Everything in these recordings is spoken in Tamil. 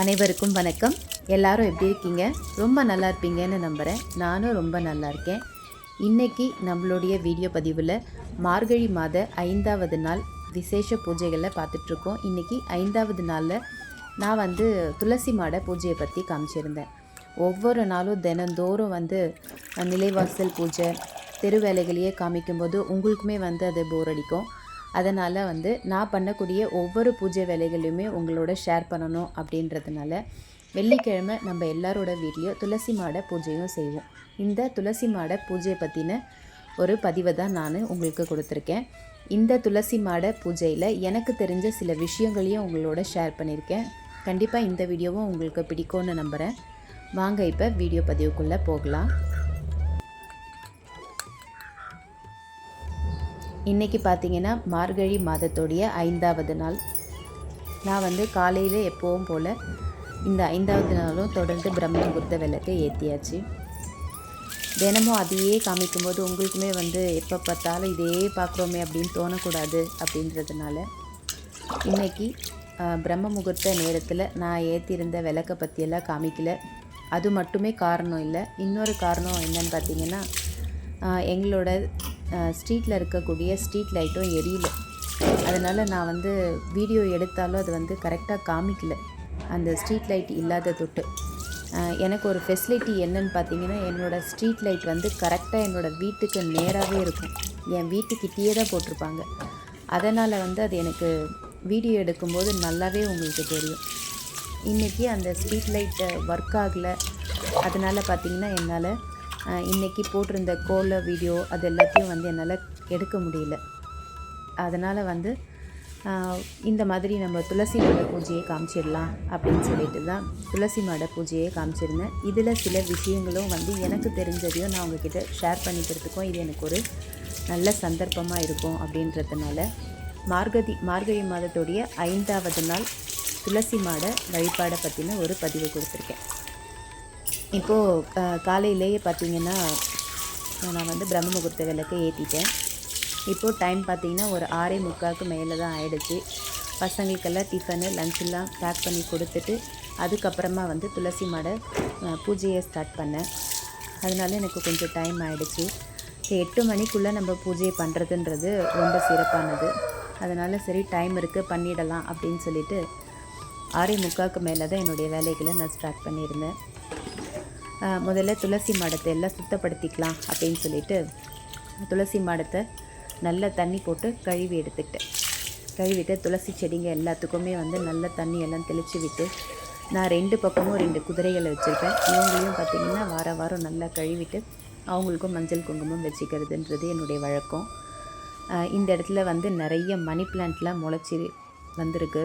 அனைவருக்கும் வணக்கம். எல்லாரும் எப்படி இருக்கீங்க? ரொம்ப நல்லா இருப்பீங்கன்னு நம்புகிறேன் நானும் ரொம்ப நல்லா இருக்கேன். இன்றைக்கி நம்மளுடைய வீடியோ பதிவில் மார்கழி மாத ஐந்தாவது நாள் விசேஷ பூஜைகளை பார்த்துட்ருக்கோம். இன்னைக்கு ஐந்தாவது நாளில் நான் வந்து துளசி மாட பூஜையை பற்றி காமிச்சிருந்தேன். ஒவ்வொரு நாளும் தினந்தோறும் வந்து நிலைவாசல் பூஜை தெரு வேலைகளையே காமிக்கும்போது உங்களுக்குமே வந்து அது போர் அடிக்கும். அதனால் வந்து நான் பண்ணக்கூடிய ஒவ்வொரு பூஜை வேலைகளையுமே உங்களோட ஷேர் பண்ணணும் அப்படின்றதுனால வெள்ளிக்கிழமை நம்ம எல்லாரோட வீட்லேயும் துளசி மாடை பூஜையும் செய்வோம். இந்த துளசி மாடை பூஜையை பற்றின ஒரு பதிவை தான் நான் உங்களுக்கு கொடுத்துருக்கேன். இந்த துளசி மாடை பூஜையில் எனக்கு தெரிஞ்ச சில விஷயங்களையும் உங்களோட ஷேர் பண்ணியிருக்கேன். கண்டிப்பாக இந்த வீடியோவும் உங்களுக்கு பிடிக்கும்னு நம்புகிறேன் வாங்க இப்போ வீடியோ பதிவுக்குள்ளே போகலாம். இன்றைக்கி பார்த்தீங்கன்னா மார்கழி மாதத்துடைய ஐந்தாவது நாள். நான் வந்து காலையில் எப்போவும் போல் இந்த ஐந்தாவது நாளும் தொடர்ந்து பிரம்ம முகூர்த்த விளக்கை ஏற்றியாச்சு தினமும் அதையே காமிக்கும்போது உங்களுக்குமே வந்து எப்போ பார்த்தாலும் இதே பார்க்குறோமே அப்படின்னு தோணக்கூடாது அப்படின்றதுனால இன்னைக்கு பிரம்ம முகூர்த்த நேரத்தில் நான் ஏற்றிருந்த விளக்கை பற்றியெல்லாம் காமிக்கல. அது மட்டுமே காரணம் இல்லை. இன்னொரு காரணம் என்னன்னு பார்த்தீங்கன்னா எங்களோட ஸ்ட்ரீட்டில் இருக்கக்கூடிய ஸ்ட்ரீட் லைட்டும் எரியல. அதனால் நான் வந்து வீடியோ எடுத்தாலும் அது வந்து கரெக்டாக காமிக்கல. அந்த ஸ்ட்ரீட் லைட் இல்லாத தொட்டு. எனக்கு ஒரு ஃபெசிலிட்டி என்னன்னு பார்த்தீங்கன்னா என்னோடய ஸ்ட்ரீட் லைட் வந்து கரெக்டாக என்னோடய வீட்டுக்கு நேராகவே இருக்கும். என் வீட்டுக்கிட்டேயே தான் போட்டிருப்பாங்க. அதனால் வந்து அது எனக்கு வீடியோ எடுக்கும்போது நல்லாவே உங்களுக்கு தெரியும். இன்றைக்கி அந்த ஸ்ட்ரீட் லைட்டை ஒர்க் ஆகலை. அதனால் பார்த்தீங்கன்னா என்னால் இன்றைக்கி போட்டிருந்த கோல வீடியோ அது எல்லாத்தையும் வந்து என்னால் எடுக்க முடியல. அதனால் வந்து இந்த மாதிரி நம்ம துளசி மாட பூஜையை காமிச்சிடலாம் அப்படின்னு சொல்லிட்டு தான் துளசி மாட பூஜையை காமிச்சிருந்தேன். இதில் சில விஷயங்களும் வந்து எனக்கு தெரிஞ்சதையும் நான் உங்ககிட்ட ஷேர் பண்ணிக்கிறதுக்கும் இது எனக்கு ஒரு நல்ல சந்தர்ப்பமாக இருக்கும் அப்படின்றதுனால மார்கதி மார்கழி மாதத்துடைய ஐந்தாவது நாள் துளசி மாட வழிபாடை பற்றின ஒரு பதிவு கொடுத்துருக்கேன். இப்போது காலையிலேயே பார்த்தீங்கன்னா நான் வந்து பிரம்ம முகூர்த்த விளக்கை ஏற்றிட்டேன் இப்போது டைம் பார்த்தீங்கன்னா ஒரு ஆறே முக்காவுக்கு மேலே தான் ஆயிடுச்சு. பசங்களுக்கெல்லாம் டிஃபனு லஞ்செல்லாம் பேக் பண்ணி கொடுத்துட்டு அதுக்கப்புறமா வந்து துளசி மாடை பூஜையை ஸ்டார்ட் பண்ணேன். அதனால எனக்கு கொஞ்சம் டைம் ஆகிடுச்சு எட்டு மணிக்குள்ளே நம்ம பூஜையை பண்ணுறதுன்றது ரொம்ப சிறப்பானது. அதனால் சரி டைம் இருக்குது பண்ணிடலாம் அப்படின்னு சொல்லிட்டு ஆறே முக்காவுக்கு மேலே தான் என்னுடைய வேலைகளை நான் ஸ்டார்ட் பண்ணியிருந்தேன். முதல்ல துளசி மாடத்தை எல்லாம் சுத்தப்படுத்திக்கலாம் அப்படின்னு சொல்லிட்டு துளசி மாடத்தை நல்ல தண்ணி போட்டு கழுவி எடுத்துக்கிட்டேன். கழுவிட்டு துளசி செடிங்க எல்லாத்துக்குமே வந்து நல்ல தண்ணி எல்லாம் தெளித்து விட்டு நான் ரெண்டு பக்கமும் ரெண்டு குதிரைகளை வச்சுருக்கேன் இவங்களையும் பார்த்திங்கன்னா வார வாரம் நல்லா கழுவிட்டு அவங்களுக்கும் மஞ்சள் குங்குமம் வச்சுக்கிறதுன்றது என்னுடைய வழக்கம். இந்த இடத்துல வந்து நிறைய மணி பிளான்ட்லாம் முளைச்சி வந்திருக்கு.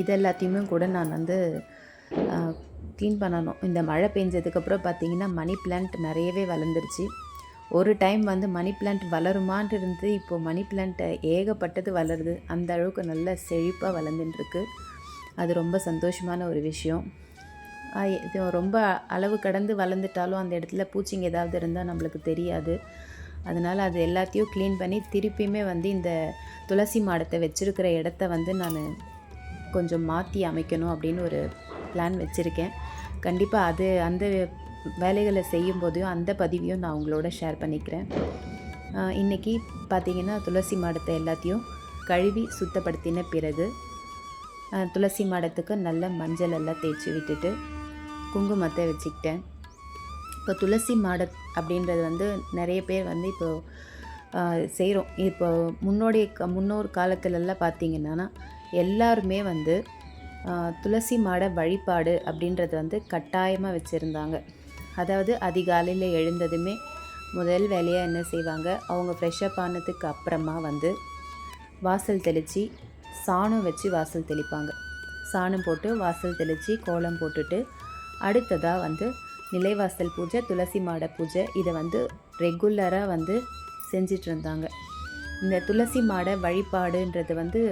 இது எல்லாத்தையுமே கூட நான் வந்து க்ளீன் பண்ணணும். இந்த மழை பெஞ்சதுக்கப்புறம் பார்த்தீங்கன்னா மணி பிளான்ட் நிறையவே வளர்ந்துருச்சு. ஒரு டைம் வந்து மணி பிளான்ட் வளருமான் இருந்து இப்போது மணி பிளான்ட்டை ஏகப்பட்டது வளருது. அந்த அளவுக்கு நல்ல செழிப்பாக வளர்ந்துட்டுருக்கு. அது ரொம்ப சந்தோஷமான ஒரு விஷயம். இது ரொம்ப அளவு கடந்து வளர்ந்துட்டாலும் அந்த இடத்துல பூச்சிங்க ஏதாவது இருந்தால் நம்மளுக்கு தெரியாது. அதனால் அது எல்லாத்தையும் க்ளீன் பண்ணி திருப்பியுமே வந்து இந்த துளசி மாடத்தை வச்சுருக்கிற இடத்த வந்து நான் கொஞ்சம் மாற்றி அமைக்கணும் அப்படின்னு ஒரு பிளான் வச்சுருக்கேன். கண்டிப்பாக அது அந்த வேலைகளை செய்யும் போதையும் அந்த பதிவையும் நான் உங்களோட ஷேர் பண்ணிக்கிறேன். இன்றைக்கி இன்னைக்கு பார்த்தீங்கன்னா துளசி மாடத்தை எல்லாத்தையும் கழுவி சுத்தப்படுத்தின பிறகு துளசி மாடத்துக்கு நல்ல மஞ்சள் எல்லாம் தேய்ச்சி விட்டுட்டு குங்குமத்தை வச்சுக்கிட்டேன். இப்போ துளசி மாட அப்படின்றது வந்து நிறைய பேர் வந்து இப்போது செய்கிறோம் இப்போ முன்னோடைய க- முன்னோர் காலத்துலலாம் பார்த்தீங்கன்னா எல்லாருமே வந்து துளசி மாட வழிபாடு அப்படின்றது வந்து கட்டாயமாக வச்சுருந்தாங்க. அதாவது அதிகாலையில் எழுந்ததுமே முதல் வேலையாக என்ன செய்வாங்க? அவங்க ஃப்ரெஷ்அப் ஆனதுக்கு அப்புறமா வந்து வாசல் தெளித்து சாணம் வச்சு வாசல் தெளிப்பாங்க. சாணம் போட்டு வாசல் தெளித்து கோலம் போட்டுட்டு அடுத்ததாக வந்து நிலைவாசல் பூஜை துளசி மாட பூஜை இதை வந்து ரெகுலராக வந்து செஞ்சிட்டு இருந்தாங்க. இந்த துளசி மாட வழிபாடுன்றது வந்து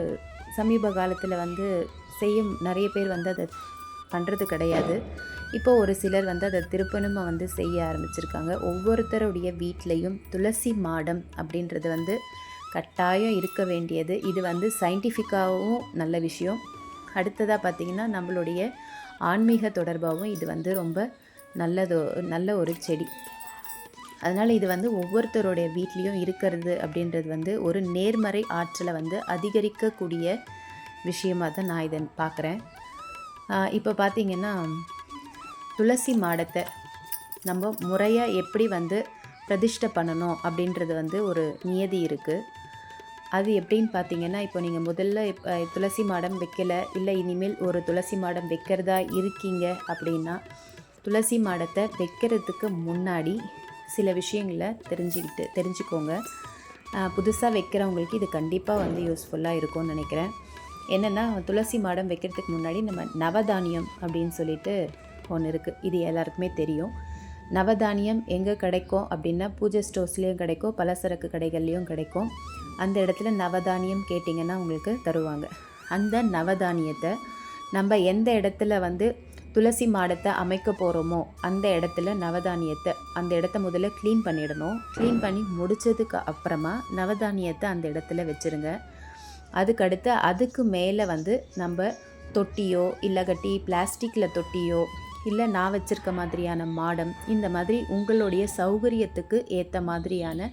சமீப காலத்தில் வந்து செய்யும் நிறைய பேர் வந்து அதை பண்ணுறது கிடையாது. இப்போ ஒரு சிலர் வந்து அதை திருப்பணமாக வந்து செய்ய ஆரம்பிச்சிருக்காங்க. ஒவ்வொருத்தருடைய வீட்லேயும் துளசி மாடம் அப்படின்றது வந்து கட்டாயம் இருக்க வேண்டியது. இது வந்து சயின்டிஃபிக்காகவும் நல்ல விஷயம். அடுத்ததாக பார்த்திங்கன்னா நம்மளுடைய ஆன்மீக தொடர்பாகவும் இது வந்து ரொம்ப நல்லதோ நல்ல ஒரு செடி. அதனால் இது வந்து ஒவ்வொருத்தருடைய வீட்லேயும் இருக்கிறது அப்படின்றது வந்து ஒரு நேர்மறை ஆற்றலை வந்து அதிகரிக்கக்கூடிய விஷயமாக தான் நான் இதை பார்க்குறேன். இப்போ பார்த்தீங்கன்னா துளசி மாடத்தை நம்ம முறையாக எப்படி வந்து பிரதிஷ்டை பண்ணணும் அப்படின்றது வந்து ஒரு நியதி இருக்குது அது எப்படின்னு பார்த்தீங்கன்னா இப்போ நீங்கள் முதல்ல இப்போ துளசி மாடம் வைக்கலை இல்லை இனிமேல் ஒரு துளசி மாடம் வைக்கிறதா இருக்கீங்க அப்படின்னா துளசி மாடத்தை வைக்கிறதுக்கு முன்னாடி சில விஷயங்களை தெரிஞ்சுக்கிட்டு தெரிஞ்சுக்கோங்க. புதுசாக வைக்கிறவங்களுக்கு இது கண்டிப்பாக வந்து யூஸ்ஃபுல்லாக இருக்கும்னு நினைக்கிறேன். என்னென்னா துளசி மாடம் வைக்கிறதுக்கு முன்னாடி நம்ம நவதானியம் அப்படின்னு சொல்லிட்டு ஒன்று இருக்குது இது எல்லாருக்குமே தெரியும். நவதானியம் எங்கே கிடைக்கும் அப்படின்னா பூஜை ஸ்டோர்ஸ்லேயும் கிடைக்கும் பலசரக்கு கடைகள்லேயும் கிடைக்கும். அந்த இடத்துல நவதானியம் கேட்டிங்கன்னா உங்களுக்கு தருவாங்க. அந்த நவதானியத்தை நம்ம எந்த இடத்துல வந்து துளசி மாடத்தை அமைக்க போகிறோமோ அந்த இடத்துல நவதானியத்தை அந்த இடத்த முதல்ல க்ளீன் பண்ணிடணும். க்ளீன் பண்ணி முடித்ததுக்கு அப்புறமா நவதானியத்தை அந்த இடத்துல வச்சுருங்க. அதுக்கடுத்து அதுக்கு மேலே வந்து நம்ம தொட்டியோ இல்லகட்டி பிளாஸ்டிக்கில் தொட்டியோ இல்லை நான் வச்சுருக்க மாதிரியான மாடம் இந்த மாதிரி உங்களுடைய சௌகரியத்துக்கு ஏற்ற மாதிரியான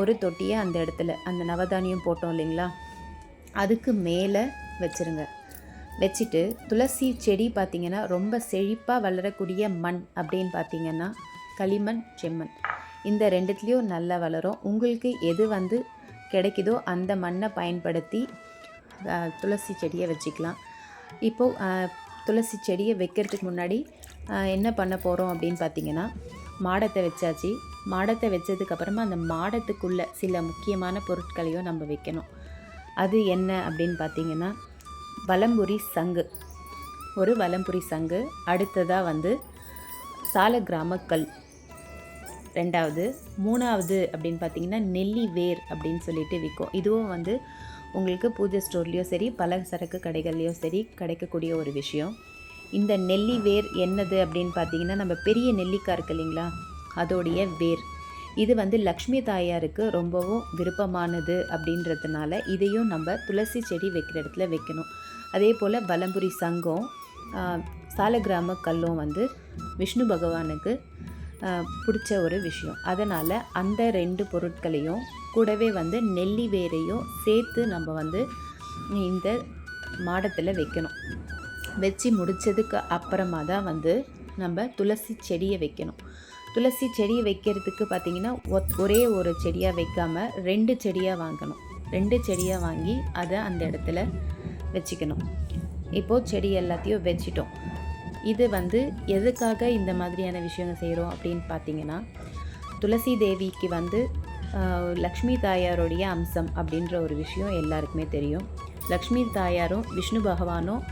ஒரு தொட்டியை அந்த இடத்துல அந்த நவதானியம் போட்டோம் இல்லைங்களா? அதுக்கு மேலே வச்சுருங்க. வச்சுட்டு துளசி செடி பார்த்திங்கன்னா ரொம்ப செழிப்பாக வளரக்கூடிய மண் அப்படின்னு பார்த்திங்கன்னா களிமண் செம்மண். இந்த ரெண்டுத்துலேயும் நல்லா வளரும். உங்களுக்கு எது வந்து கிடைக்குதோ அந்த மண்ணை பயன்படுத்தி துளசி செடியை வச்சுக்கலாம். இப்போது துளசி செடியை வைக்கிறதுக்கு முன்னாடி என்ன பண்ண போகிறோம் அப்படின்னு பார்த்தீங்கன்னா மாடத்தை வச்சாச்சு. மாடத்தை வச்சதுக்கப்புறமா அந்த மாடத்துக்குள்ளே சில முக்கியமான பொருட்களையும் நம்ம வைக்கணும். அது என்ன அப்படின்னு பார்த்தீங்கன்னா வலம்புரி சங்கு. ஒரு வலம்புரி சங்கு அடுத்ததாக வந்து சால கிராமக்கல் ரெண்டாவது மூணாவது அப்படின்னு பார்த்தீங்கன்னா நெல்லி வேர் அப்படின்னு சொல்லிட்டு விற்கும் இதுவும் வந்து உங்களுக்கு பூஜை ஸ்டோர்லேயோ சரி பல சரக்கு கடைகள்லேயோ சரி கிடைக்கக்கூடிய ஒரு விஷயம். இந்த நெல்லி வேர் என்னது அப்படின்னு பார்த்தீங்கன்னா நம்ம பெரிய நெல்லிக்காய் இருக்கு இல்லைங்களா? அதோடைய வேர். இது வந்து லக்ஷ்மி தாயாருக்கு ரொம்பவும் விருப்பமானது அப்படின்றதுனால இதையும் நம்ம துளசி செடி வைக்கிற இடத்துல வைக்கணும். அதே போல் பலம்புரி சங்கம் சாலகிராம கல்லும் வந்து விஷ்ணு பகவானுக்கு பிடிச்ச ஒரு விஷயம். அதனால் அந்த ரெண்டு பொருட்களையும் கூடவே வந்து நெல்லி வேரையும் சேர்த்து நம்ம வந்து இந்த மாடத்தில் வைக்கணும். வச்சு முடித்ததுக்கு அப்புறமா தான் வந்து நம்ம துளசி செடியை வைக்கணும். துளசி செடியை வைக்கிறதுக்கு பார்த்திங்கன்னா ஒரே ஒரு செடியாக வைக்காமல் ரெண்டு செடியாக வாங்கணும். ரெண்டு செடியாக வாங்கி அதை அந்த இடத்துல வச்சுக்கணும். இப்போது செடி எல்லாத்தையும் வச்சிட்டோம். இது வந்து எதுக்காக இந்த மாதிரியான விஷயங்கள் செய்கிறோம் அப்படின்னு பார்த்தீங்கன்னா துளசி தேவிக்கு வந்து லக்ஷ்மி தாயாருடைய அம்சம் அப்படின்ற ஒரு விஷயம் எல்லாருக்குமே தெரியும். லக்ஷ்மி தாயாரும் விஷ்ணு பகவானும்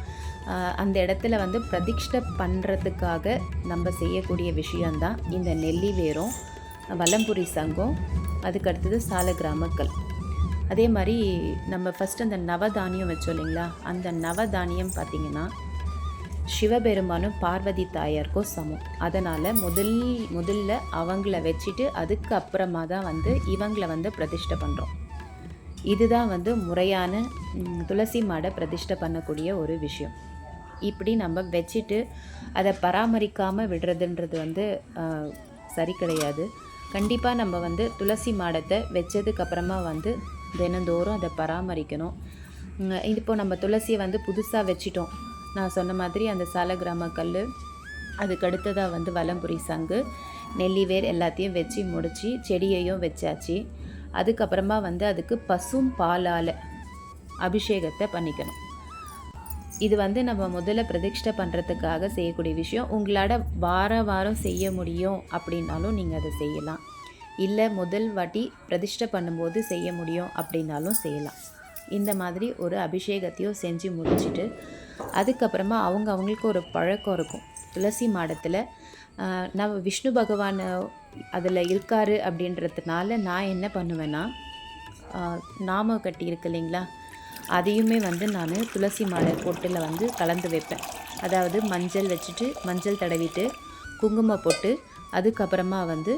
அந்த இடத்துல வந்து பிரதிஷ்டை பண்ணுறதுக்காக நம்ம செய்யக்கூடிய விஷயந்தான் இந்த நெல்லி வேரும் வலம்புரி சங்கம் அதுக்கடுத்தது சால கிராமக்கல் அதே மாதிரி நம்ம ஃபஸ்ட் அந்த நவதானியம் வச்சோம் இல்லைங்களா? அந்த நவதானியம் பார்த்திங்கன்னா சிவபெருமானும் பார்வதி தாயாருக்கும் சமம். அதனால் முதல் முதல்ல அவங்கள வச்சுட்டு அதுக்கு அப்புறமா தான் வந்து இவங்களை வந்து பிரதிஷ்டை பண்ணுறோம் இதுதான் வந்து முறையான துளசி மாடை பிரதிஷ்டை பண்ணக்கூடிய ஒரு விஷயம். இப்படி நம்ம வச்சுட்டு அதை பராமரிக்காமல் விடுறதுன்றது வந்து சரி கிடையாது. கண்டிப்பாக நம்ம வந்து துளசி மாடத்தை வச்சதுக்கப்புறமா வந்து தினந்தோறும் அதை பராமரிக்கணும். இப்போ நம்ம துளசியை வந்து புதுசாக வச்சிட்டோம். நான் சொன்ன மாதிரி அந்த சாலகிராம கல் அதுக்கு அடுத்ததாக வந்து வலம்புரி சங்கு. நெல்லிவேர் எல்லாத்தையும் வச்சு முடித்து செடியையும் வச்சாச்சு. அதுக்கப்புறமா வந்து அதுக்கு பசும் பாலால் அபிஷேகத்தை பண்ணிக்கணும். இது வந்து நம்ம முதல்ல பிரதிஷ்டை பண்ணுறதுக்காக செய்யக்கூடிய விஷயம். உங்களால் வார வாரம் செய்ய முடியும் அப்படின்னாலும் நீங்கள் அதை செய்யலாம். இல்லை முதல் வாட்டி பிரதிஷ்டை பண்ணும்போது செய்ய முடியும் அப்படின்னாலும் செய்யலாம். இந்த மாதிரி ஒரு அபிஷேகத்தையும் செஞ்சு முடிச்சுட்டு அதுக்கப்புறமா அவங்க அவங்களுக்கு ஒரு பழக்கம் இருக்கும். துளசி மாடத்தில் நம்ம விஷ்ணு பகவான் அதில் இருக்கார் அப்படின்றதுனால நான் என்ன பண்ணுவேன்னா நாம கட்டி இருக்கு இல்லைங்களா அதையுமே வந்து நான் துளசி மாலை பொட்டில் வந்து கலந்து வைப்பேன். அதாவது மஞ்சள் வச்சுட்டு மஞ்சள் தடவிட்டு குங்குமம் போட்டு அதுக்கப்புறமா வந்து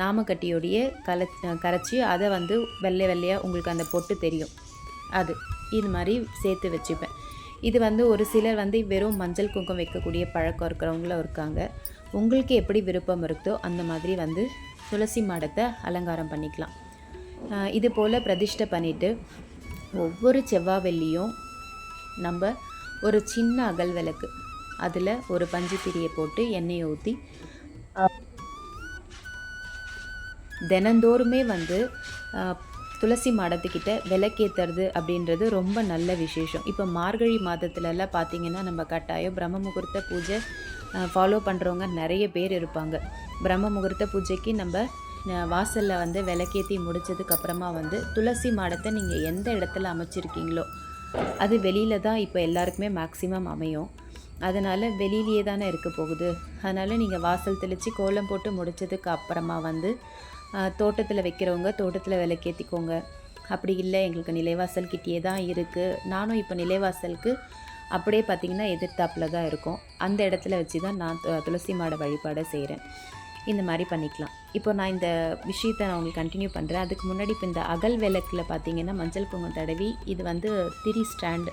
நாமக்கட்டியோடைய கல கரைச்சி அதை வந்து வெள்ளை வெள்ளையாக உங்களுக்கு அந்த பொட்டு தெரியும். அது. இது மாதிரி சேர்த்து வச்சுப்பேன். இது வந்து ஒரு சிலர் வந்து வெறும் மஞ்சள் குங்குமம் வைக்கக்கூடிய பழக்கம் இருக்கிறவங்களும் இருக்காங்க. உங்களுக்கு எப்படி விருப்பம் இருக்குதோ அந்த மாதிரி வந்து துளசி மாடத்தை அலங்காரம் பண்ணிக்கலாம். இது போல் பிரதிஷ்டை பண்ணிவிட்டு ஒவ்வொரு செவ்வாய் வெள்ளியும் நம்ம ஒரு சின்ன அகல் விளக்கு அதில் ஒரு பஞ்சு திரியை போட்டு எண்ணெயை ஊற்றி தினந்தோறுமே வந்து துளசி மாடத்துக்கிட்ட விளக்கேற்றுறது அப்படின்றது ரொம்ப நல்ல விசேஷம். இப்போ மார்கழி மாதத்துலலாம் பார்த்தீங்கன்னா நம்ம கட்டாயம் பிரம்ம முகூர்த்த பூஜை ஃபாலோ பண்ணுறவங்க நிறைய பேர் இருப்பாங்க. பிரம்ம முகூர்த்த பூஜைக்கு நம்ம வாசலில் வந்து விளக்கேற்றி முடித்ததுக்கப்புறமா வந்து துளசி மாடத்தை நீங்கள் எந்த இடத்துல அமைச்சிருக்கீங்களோ அது வெளியில் தான் இப்போ எல்லாருக்குமே மேக்ஸிமம் அமையும். அதனால் வெளியிலேயே தானே இருக்க போகுது. அதனால் நீங்கள் வாசல் தெளித்து கோலம் போட்டு முடித்ததுக்கு அப்புறமா வந்து தோட்டத்தில் வைக்கிறவங்க தோட்டத்தில் விளக்கேற்றிக்கோங்க அப்படி இல்லை எங்களுக்கு நிலைவாசல் கிட்டேயே தான் இருக்குது நானும் இப்போ நிலைவாசலுக்கு அப்படியே பார்த்தீங்கன்னா எதிர்த்தாப்பில் தான் இருக்கும். அந்த இடத்துல வச்சு தான் நான் துளசி மாட வழிபாடை செய்கிறேன் இந்த மாதிரி பண்ணிக்கலாம். இப்போ நான் இந்த விஷயத்தை நான் உங்களுக்கு கண்டினியூ பண்ணுறேன் அதுக்கு முன்னாடி இப்போ இந்த அகல் விளக்கில் பார்த்தீங்கன்னா மஞ்சள் குங்குமம் தடவி இது வந்து திரி ஸ்டாண்டு.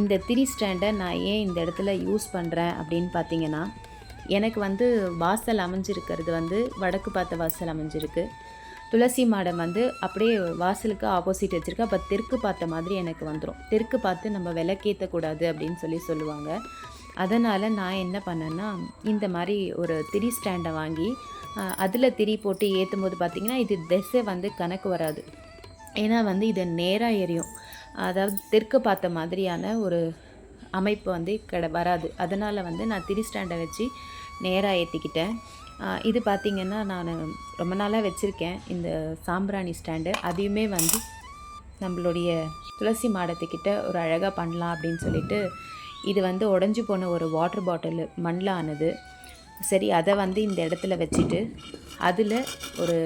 இந்த திரி ஸ்டாண்டை நான் ஏன் இந்த இடத்துல யூஸ் பண்ணுறேன் அப்படின்னு பார்த்தீங்கன்னா எனக்கு வந்து வாசல் அமைஞ்சிருக்கிறது வந்து வடக்கு பார்த்த வாசல் அமைஞ்சிருக்கு. துளசி மாடம் வந்து அப்படியே வாசலுக்கு ஆப்போசிட் வச்சுருக்கு. அப்போ தெற்கு பார்த்த மாதிரி எனக்கு வந்துடும் தெற்கு பார்த்து நம்ம விளக்கேற்றக்கூடாது அப்படின்னு சொல்லி சொல்லுவாங்க. அதனால் நான் என்ன பண்ணேன்னா இந்த மாதிரி ஒரு திரி ஸ்டாண்டை வாங்கி அதில் திரி போட்டு ஏற்றும் போது பார்த்திங்கன்னா இது திசை வந்து கணக்கு வராது. ஏன்னா வந்து இது நேராக எரியும். அதாவது தெற்கு பார்த்த மாதிரியான ஒரு அமைப்பு வந்து கிட வராது. அதனால் வந்து நான் திரி ஸ்டாண்டை வச்சு நேராக ஏற்றிக்கிட்டேன் இது பார்த்திங்கன்னா நான் ரொம்ப நாளாக வச்சுருக்கேன் இந்த சாம்பிராணி ஸ்டாண்டு. அதையுமே வந்து நம்மளுடைய துளசி மாடத்துக்கிட்ட ஒரு அழகாக பண்ணலாம் அப்படின்னு சொல்லிட்டு இது வந்து உடஞ்சி போன ஒரு வாட்டர் பாட்டில் மண்ணில் ஆனது சரி அதை வந்து இந்த இடத்துல வச்சுட்டு அதில் ஒரு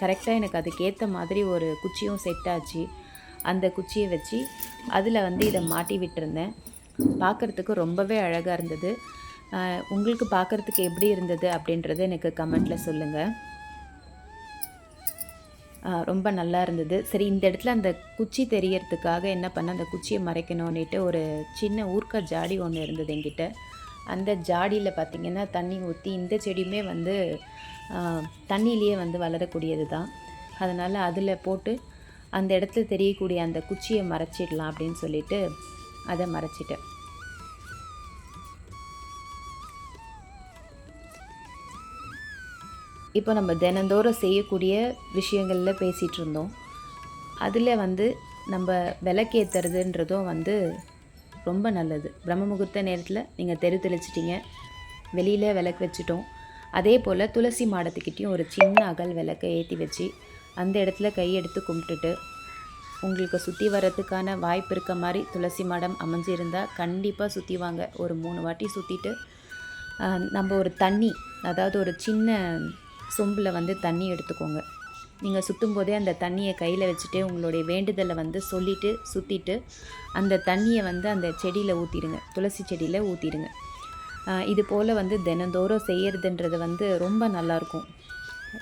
கரெக்டாக எனக்கு அதுக்கேற்ற மாதிரி ஒரு குச்சியும் செட் ஆச்சு. அந்த குச்சியை வச்சு அதில் வந்து இதை மாட்டி விட்டுருந்தேன். பார்க்குறதுக்கு ரொம்பவே அழகாக இருந்தது. உங்களுக்கு பார்க்குறதுக்கு எப்படி இருந்தது அப்படின்றத எனக்கு கமெண்ட்டில் சொல்லுங்கள் ரொம்ப நல்லா இருந்தது. சரி இந்த இடத்துல அந்த குச்சி தெரியறதுக்காக என்ன பண்ண அந்த குச்சியை மறைக்கணும்னுட்டு ஒரு சின்ன ஊர்க்கா ஜாடி ஒன்று இருந்தது என்கிட்ட. அந்த ஜாடியில் பார்த்திங்கன்னா தண்ணி ஊற்றி இந்த செடியுமே வந்து தண்ணியிலேயே வந்து வளரக்கூடியது தான். அதனால் அதில் போட்டு அந்த இடத்துல தெரியக்கூடிய அந்த குச்சியை மறைச்சிடலாம் அப்படின்னு சொல்லிட்டு அதை மறைச்சிட்டேன். இப்போ நம்ம தினந்தோறும் செய்யக்கூடிய விஷயங்களில் பேசிகிட்டு இருந்தோம். அதில் வந்து நம்ம விளக்கேற்றுறதுன்றதும் வந்து ரொம்ப நல்லது. பிரம்ம முகூர்த்த நேரத்தில் நீங்கள் தெரு தெளிச்சிட்டிங்க. வெளியில் விளக்கு வச்சுட்டோம். அதே போல் துளசி மாடத்துக்கிட்டேயும் ஒரு சின்ன அகல் விளக்கை ஏற்றி வச்சு அந்த இடத்துல கையெடுத்து கும்பிட்டுட்டு உங்களுக்கு சுற்றி வர்றதுக்கான வாய்ப்பு இருக்க மாதிரி துளசி மடம் அமைஞ்சிருந்தால் கண்டிப்பாக சுற்றி வாங்க. ஒரு மூணு வாட்டி சுற்றிட்டு நம்ம ஒரு தண்ணி அதாவது ஒரு சின்ன சொம்பில் வந்து தண்ணி எடுத்துக்கோங்க. நீங்கள் சுற்றும் போதே அந்த தண்ணியை கையில் வச்சுட்டு உங்களுடைய வேண்டுதலை வந்து சொல்லிவிட்டு சுற்றிட்டு அந்த தண்ணியை வந்து அந்த செடியில் ஊற்றிடுங்க துளசி செடியில் ஊற்றிடுங்க இது போல் வந்து தினந்தோறும் செய்கிறதுன்றது வந்து ரொம்ப நல்லாயிருக்கும்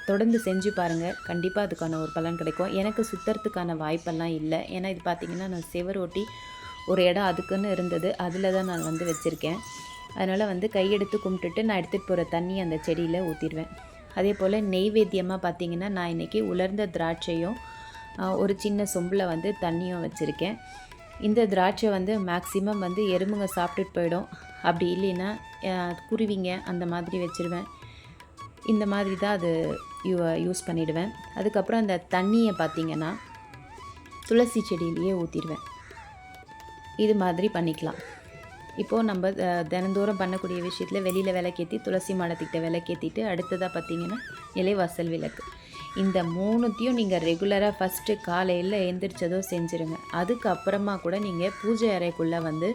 தொடர்ந்து செஞ்சு பாருங்கள் கண்டிப்பாக அதுக்கான ஒரு பலன் கிடைக்கும். எனக்கு சுற்றுறதுக்கான வாய்ப்பெல்லாம் இல்லை. ஏன்னா இது பார்த்திங்கன்னா நான் செவரோட்டி ஒரு இடம் அதுக்குன்னு இருந்தது. அதில் தான் நான் வந்து வச்சுருக்கேன். அதனால் வந்து கையெடுத்து கும்பிட்டுட்டு நான் எடுத்துகிட்டு போகிற தண்ணி அந்த செடியில் ஊற்றிடுவேன் அதே போல் நெய்வேத்தியமாக பார்த்தீங்கன்னா நான் இன்றைக்கி உலர்ந்த திராட்சையும் ஒரு சின்ன சொம்பில் வந்து தண்ணியும் வச்சுருக்கேன். இந்த திராட்சை வந்து மேக்ஸிமம் வந்து எறும்புங்க சாப்பிட்டுட்டு போயிடும். அப்படி இல்லைன்னா குருவிங்க அந்த மாதிரி வச்சுருவேன். இந்த மாதிரி தான் அது யூ யூஸ் பண்ணிவிடுவேன் அதுக்கப்புறம் அந்த தண்ணியை பார்த்தீங்கன்னா துளசி செடியிலேயே ஊற்றிடுவேன் இது மாதிரி பண்ணிக்கலாம். இப்போது நம்ம தினந்தோறும் பண்ணக்கூடிய விஷயத்தில் வெளியில் விளக்கேற்றி துளசி மாடத்துக்கிட்ட விளக்கேற்றிட்டு அடுத்ததாக பார்த்தீங்கன்னா இலைவாசல் விளக்கு. இந்த மூணுத்தையும் நீங்கள் ரெகுலராக ஃபஸ்ட்டு காலையில் எழுந்திரிச்சதோ செஞ்சுருங்க. அதுக்கப்புறமா கூட நீங்கள் பூஜை அறைக்குள்ளே வந்து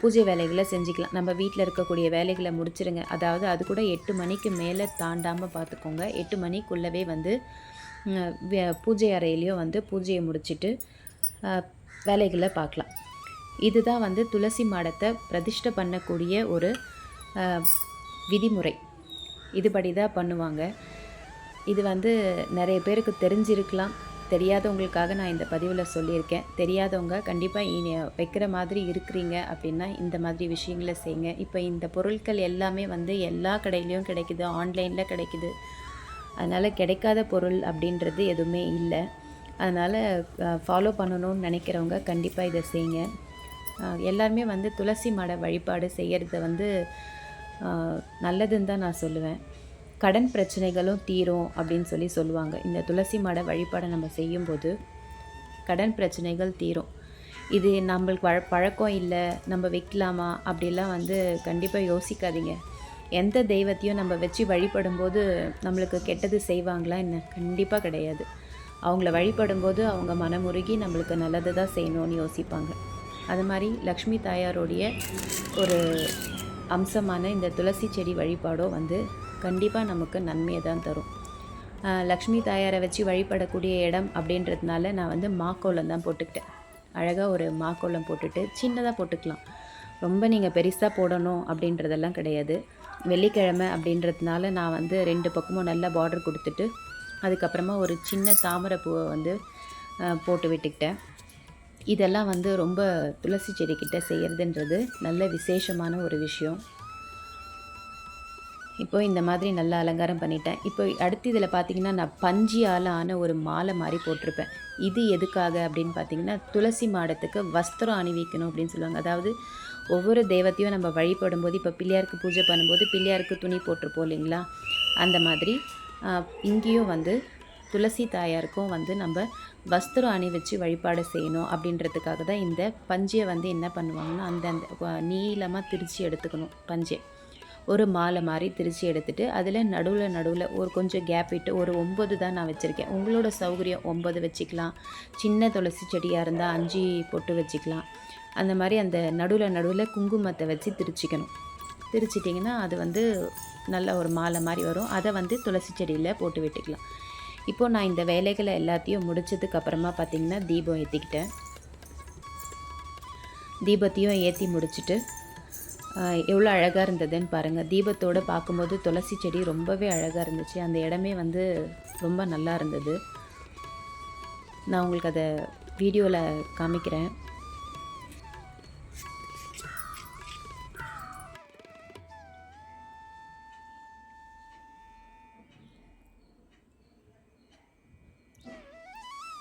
பூஜை வேலைகளை செஞ்சுக்கலாம். நம்ம வீட்டில் இருக்கக்கூடிய வேலைகளை முடிச்சிருங்க. அதாவது அது கூட எட்டு மணிக்கு மேலே தாண்டாமல் பார்த்துக்கோங்க எட்டு மணிக்குள்ளவே வந்து பூஜை அறையிலையும் வந்து பூஜையை முடிச்சிட்டு வேலைகளை பார்க்கலாம் இதுதான் வந்து துளசி மாடத்தை பிரதிஷ்டை பண்ணக்கூடிய ஒரு விதிமுறை. இதுபடி தான் பண்ணுவாங்க. இது வந்து நிறைய பேருக்கு தெரிஞ்சிருக்கலாம். தெரியாதவங்களுக்காக நான் இந்த பதிவில் சொல்லியிருக்கேன். தெரியாதவங்க கண்டிப்பாக இனி வைக்கிற மாதிரி இருக்கிறீங்க அப்படின்னா இந்த மாதிரி விஷயங்களை செய்யுங்க. இப்போ இந்த பொருட்கள் எல்லாமே வந்து எல்லா கடையிலையும் கிடைக்குது ஆன்லைனில் கிடைக்குது. அதனால் கிடைக்காத பொருள் அப்படின்றது எதுவுமே இல்லை. அதனால் ஃபாலோ பண்ணணும்னு நினைக்கிறவங்க கண்டிப்பாக இதை செய்யுங்க. எல்லாருமே வந்து துளசி மாட வழிபாடு செய்கிறது வந்து நல்லதுன்னு தான் நான் சொல்லுவேன். கடன் பிரச்சனைகளும் தீரும் அப்படின்னு சொல்லி சொல்லுவாங்க. இந்த துளசி மாட வழிபாடை நம்ம செய்யும்போது கடன் பிரச்சனைகள் தீரும். இது நம்மளுக்கு வழ பழக்கம் இல்லை நம்ம வைக்கலாமா அப்படிலாம் வந்து கண்டிப்பாக யோசிக்காதீங்க. எந்த தெய்வத்தையும் நம்ம வச்சு வழிபடும்போது நம்மளுக்கு கெட்டது செய்வாங்களா என்ன? கண்டிப்பாக கிடையாது. அவங்கள வழிபடும்போது அவங்க மனமுருகி நம்மளுக்கு நல்லது தான் செய்யணும்னு யோசிப்பாங்க. அது மாதிரி லக்ஷ்மி தாயாருடைய ஒரு அம்சமான இந்த துளசி செடி வழிபாடோ வந்து கண்டிப்பாக நமக்கு நன்மையை தான் தரும். லக்ஷ்மி தாயாரை வச்சு வழிபடக்கூடிய இடம் அப்படின்றதுனால நான் வந்து மாக்கோலம் தான் போட்டுக்கிட்டேன். அழகாக ஒரு மாக்கோலம் போட்டுட்டு சின்னதாக போட்டுக்கலாம். ரொம்ப நீங்கள் பெருசாக போடணும் அப்படின்றதெல்லாம் கிடையாது. வெள்ளிக்கிழமை அப்படின்றதுனால நான் வந்து ரெண்டு பக்கமும் நல்லா பார்டர் கொடுத்துட்டு அதுக்கப்புறமா ஒரு சின்ன தாமரை பூவை வந்து போட்டு விட்டுக்கிட்டேன். இதெல்லாம் வந்து ரொம்ப துளசி செடிக்கிட்ட செய்கிறதுன்றது நல்ல விசேஷமான ஒரு விஷயம். இப்போ இந்த மாதிரி நல்லா அலங்காரம் பண்ணிட்டேன். இப்போ அடுத்து இதில் பார்த்தீங்கன்னா நான் பஞ்சியால் ஆன ஒரு மாலை மாதிரி போட்டிருப்பேன். இது எதுக்காக அப்படின்னு பார்த்தீங்கன்னா துளசி மாடத்துக்கு வஸ்திரம் அணிவிக்கணும் அப்படின்னு சொல்லுவாங்க. அதாவது ஒவ்வொரு தெய்வத்தையும் நம்ம வழிபடும் போது இப்போ பிள்ளையாருக்கு பூஜை பண்ணும்போது பிள்ளையாருக்கு துணி போட்டிருப்போம் இல்லைங்களா? அந்த மாதிரி இங்கேயும் வந்து துளசி தாயாருக்கும் வந்து நம்ம வஸ்திரம் அணிவிச்சு வழிபாடு செய்யணும் அப்படின்றதுக்காக தான் இந்த பஞ்சையை வந்து என்ன பண்ணுவாங்கன்னா அந்த அந்த நீளமாக திரிச்சு எடுத்துக்கணும் பஞ்சை. ஒரு மாலை மாதிரி திரிச்சு எடுத்துட்டு அதில் நடுவில் நடுவில் ஒரு கொஞ்சம் கேப் விட்டு ஒரு ஒம்பது தான் நான் வச்சுருக்கேன். உங்களோட சௌகரியம் ஒம்பது வச்சுக்கலாம். சின்ன துளசி செடியாக இருந்தால் அஞ்சு பொட்டு வச்சுக்கலாம். அந்த மாதிரி அந்த நடுவில் நடுவில் குங்குமத்தை வச்சு திரிச்சிக்கணும். திரிச்சிட்டிங்கன்னா அது வந்து நல்ல ஒரு மாலை மாதிரி வரும். அதை வந்து துளசி செடியில் போட்டு விட்டுக்கலாம். இப்போது நான் இந்த வேலைகளை எல்லாத்தையும் முடிச்சதுக்கு அப்புறமா பார்த்திங்கன்னா தீபம் ஏற்றிக்கிட்டேன் தீபத்தையும் ஏற்றி முடிச்சுட்டு எவ்வளோ அழகாக இருந்ததுன்னு பாருங்கள் தீபத்தோடு பார்க்கும்போது துளசி செடி ரொம்பவே அழகாக இருந்துச்சு. அந்த இடமே வந்து ரொம்ப நல்லா இருந்தது. நான் உங்களுக்கு அதை வீடியோவில் காமிக்கிறேன்.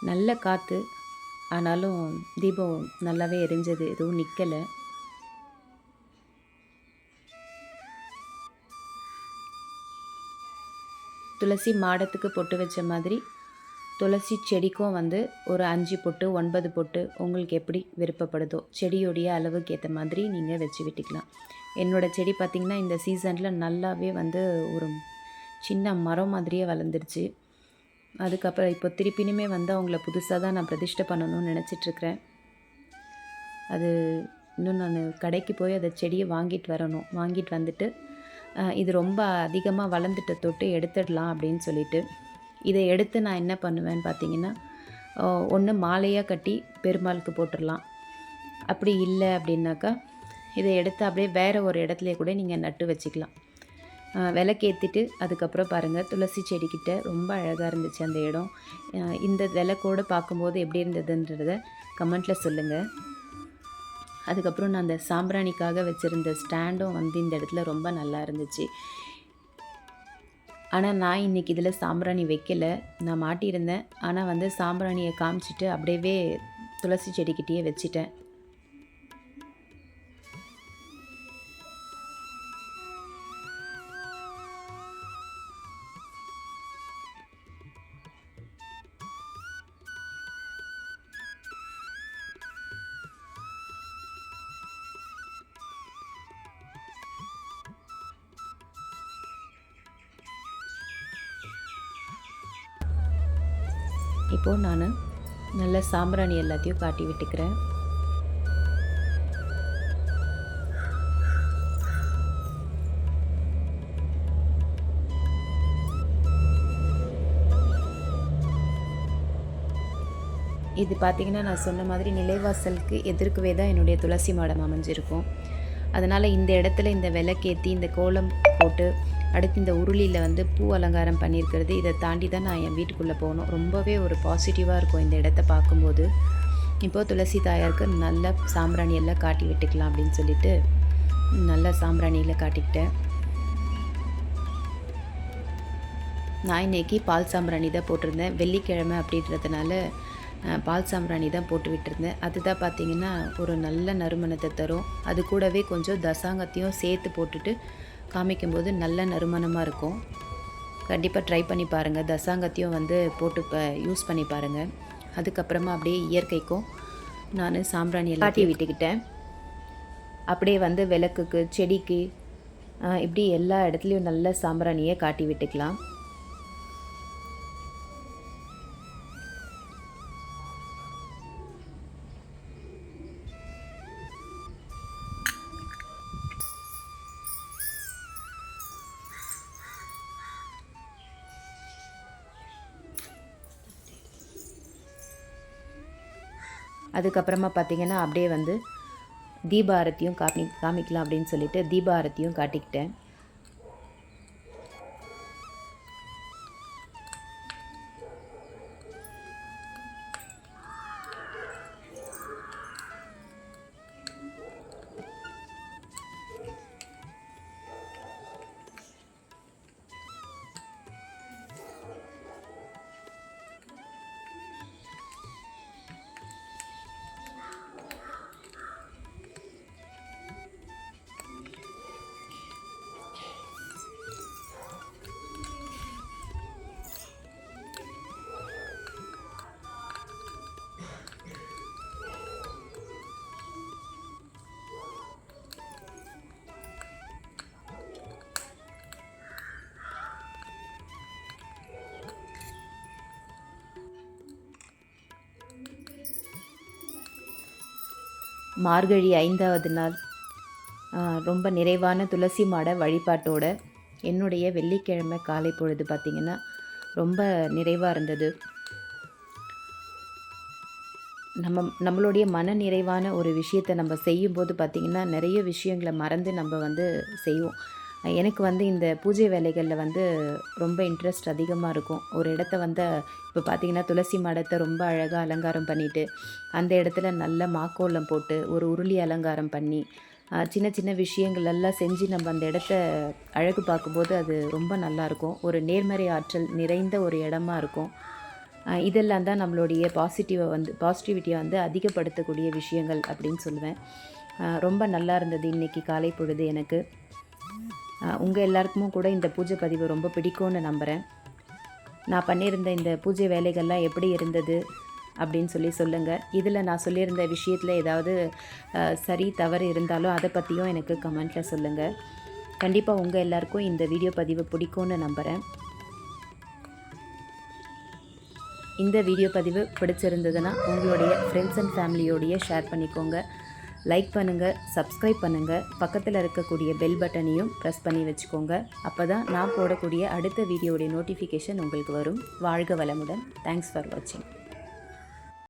நல்ல காற்று ஆனாலும் தீபம் நல்லாவே எரிஞ்சது. எதுவும் நிற்கலை துளசி மாடத்துக்கு பொட்டு வச்ச மாதிரி துளசி செடிக்கும் வந்து ஒரு அஞ்சு பொட்டு ஒன்பது பொட்டு உங்களுக்கு எப்படி விருப்பப்படுதோ செடியோடைய அளவுக்கு ஏற்ற மாதிரி நீங்கள் வச்சு விட்டுக்கலாம். என்னோட செடி பார்த்திங்கன்னா இந்த சீசனில் நல்லாவே வந்து ஒரு சின்ன மரம் மாதிரியே வளர்ந்துருச்சு. அதுக்கப்புறம் இப்போ திருப்பினுமே வந்து அவங்கள புதுசாக தான் நான் பிரதிஷ்டை பண்ணணும்னு நினச்சிட்ருக்கிறேன் அது இன்னும் நான் கடைக்கு போய் அதை செடியை வாங்கிட்டு வரணும். வாங்கிட்டு வந்துட்டு இது ரொம்ப அதிகமாக வளர்ந்துட்ட தொட்டு எடுத்துடலாம் அப்படின்னு சொல்லிட்டு. இதை எடுத்து நான் என்ன பண்ணுவேன்னு பார்த்தீங்கன்னா ஒன்று மாலையாக கட்டி பெருமாளுக்கு போட்டுடலாம். அப்படி இல்லை அப்படின்னாக்கா இதை எடுத்து அப்படியே வேறு ஒரு இடத்துல கூட நீங்கள் நட்டு வச்சுக்கலாம். விளக்கேற்றிட்டு அதுக்கப்புறம் பாருங்கள் துளசி செடிக்கிட்ட ரொம்ப அழகாக இருந்துச்சு அந்த இடம். இந்த விளக்கோடு பார்க்கும்போது எப்படி இருந்ததுன்றத கமெண்ட்டில் சொல்லுங்கள் அதுக்கப்புறம் நான் அந்த சாம்பிராணிக்காக வச்சுருந்த ஸ்டாண்டும் வந்து இந்த இடத்துல ரொம்ப நல்லா இருந்துச்சு. ஆனால் நான் இன்றைக்கி இதில் சாம்பிராணி வைக்கல. நான் மாட்டியிருந்தேன். ஆனால் வந்து சாம்பிராணியை காமிச்சிட்டு அப்படியே துளசி செடிக்கிட்டேயே வச்சுட்டேன். இப்போது நான் நல்ல சாம்பிராணி எல்லாத்தையும் காட்டி விட்டுக்கிறேன். இது பார்த்திங்கன்னா நான் சொன்ன மாதிரி நிலைவாசலுக்கு எதிர்க்கவே தான் என்னுடைய துளசி மாடம் அமைஞ்சிருக்கும். அதனால் இந்த இடத்துல இந்த விளக்கேற்றி இந்த கோலம் போட்டு அடுத்து இந்த உருளியில் வந்து பூ அலங்காரம் பண்ணியிருக்கிறது. இதை தாண்டி தான் நான் என் வீட்டுக்குள்ளே போகணும். ரொம்பவே ஒரு பாசிட்டிவாக இருக்கும் இந்த இடத்த பார்க்கும்போது. இப்போது துளசி தாயாருக்கு நல்ல சாம்பிராணியெல்லாம் காட்டி விட்டுக்கலாம் அப்படின்னு சொல்லிட்டு நல்ல சாம்பிராணியில் காட்டிக்கிட்டேன். நான் இன்றைக்கி பால் சாம்பிராணி தான் போட்டிருந்தேன். வெள்ளிக்கிழமை அப்படின்றதுனால பால் சாம்பிராணி தான் போட்டு விட்டுருந்தேன். அதுதான் பார்த்தீங்கன்னா ஒரு நல்ல நறுமணத்தை தரும். அது கூடவே கொஞ்சம் தசாங்கத்தையும் சேர்த்து போட்டுட்டு காமிக்கும்போது நல்ல நறுமணமாக இருக்கும். கண்டிப்பாக ட்ரை பண்ணி பாருங்கள் தசாங்கத்தையும் வந்து போட்டு இப்போ யூஸ் பண்ணி பாருங்கள் அதுக்கப்புறமா அப்படியே இயற்கைக்கும் நான் சாம்பிராணி எல்லாம் காட்டி விட்டுக்கிட்டேன். அப்படியே வந்து விளக்குக்கு செடிக்கு இப்படி எல்லா இடத்துலையும் நல்ல சாம்பிராணியை காட்டி விட்டுக்கலாம். அதுக்கப்புறமா பார்த்தீங்கன்னா அப்படியே வந்து தீபாரத்தியும் காமி காமிக்கலாம் அப்படின்னு சொல்லிட்டு தீபாரத்தியும் காட்டிக்கிட்டேன். மார்கழி ஐந்தாவது நாள். ரொம்ப நிறைவான துளசி மாட வழிபாட்டோட என்னுடைய வெள்ளிக்கிழமை காலை பொழுது பார்த்திங்கன்னா ரொம்ப நிறைவாக இருந்தது. நம்ம நம்மளுடைய மன நிறைவான ஒரு விஷயத்தை நம்ம செய்யும்போது பார்த்திங்கன்னா நிறைய விஷயங்களை மறந்து நம்ம வந்து செய்வோம். எனக்கு வந்து இந்த பூஜை வேலைகளில் வந்து ரொம்ப இன்ட்ரெஸ்ட் அதிகமாக இருக்கும். ஒரு இடத்த வந்து இப்போ பார்த்திங்கன்னா துளசி மாடத்தை ரொம்ப அழகாக அலங்காரம் பண்ணிவிட்டு அந்த இடத்துல நல்ல மாக்கோலம் போட்டு ஒரு உருளி அலங்காரம் பண்ணி சின்ன சின்ன விஷயங்கள் எல்லாம் செஞ்சு நம்ம அந்த இடத்த அழகு பார்க்கும்போது அது ரொம்ப நல்லாயிருக்கும் ஒரு நேர்மறை ஆற்றல் நிறைந்த ஒரு இடமா இருக்கும். இதெல்லாம் தான் நம்மளுடைய பாசிட்டிவை வந்து பாசிட்டிவிட்டியை வந்து அதிகப்படுத்தக்கூடிய விஷயங்கள் அப்படின்னு சொல்லுவேன். ரொம்ப நல்லா இருந்தது இன்றைக்கி காலை பொழுது எனக்கு. உங்கள் எல்லாருக்குமே கூட இந்த பூஜை பதிவு ரொம்ப பிடிக்கும்னு நம்புகிறேன் நான் பண்ணியிருந்த இந்த பூஜை வேலைகள்லாம் எப்படி இருந்தது அப்படின்னு சொல்லி சொல்லுங்கள் இதில் நான் சொல்லியிருந்த விஷயத்தில் ஏதாவது சரி தவறு இருந்தாலும் அதை பற்றியும் எனக்கு கமெண்ட்டில் சொல்லுங்கள் கண்டிப்பாக உங்கள் எல்லாருக்கும் இந்த வீடியோ பதிவு பிடிக்கும்னு நம்புகிறேன் இந்த வீடியோ பதிவு பிடிச்சிருந்ததுன்னா உங்களுடைய ஃப்ரெண்ட்ஸ் அண்ட் ஃபேமிலியோடைய ஷேர் பண்ணிக்கோங்க. லைக் பண்ணுங்கள் சப்ஸ்கிரைப் பண்ணுங்கள் பக்கத்தில் இருக்கக்கூடிய பெல் பட்டனையும் ப்ரெஸ் பண்ணி வச்சுக்கோங்க. அப்போ தான் நான் போடக்கூடிய அடுத்த வீடியோடைய நோட்டிஃபிகேஷன் உங்களுக்கு வரும். வாழ்க வளமுடன். தேங்க்ஸ் ஃபார் வாட்சிங்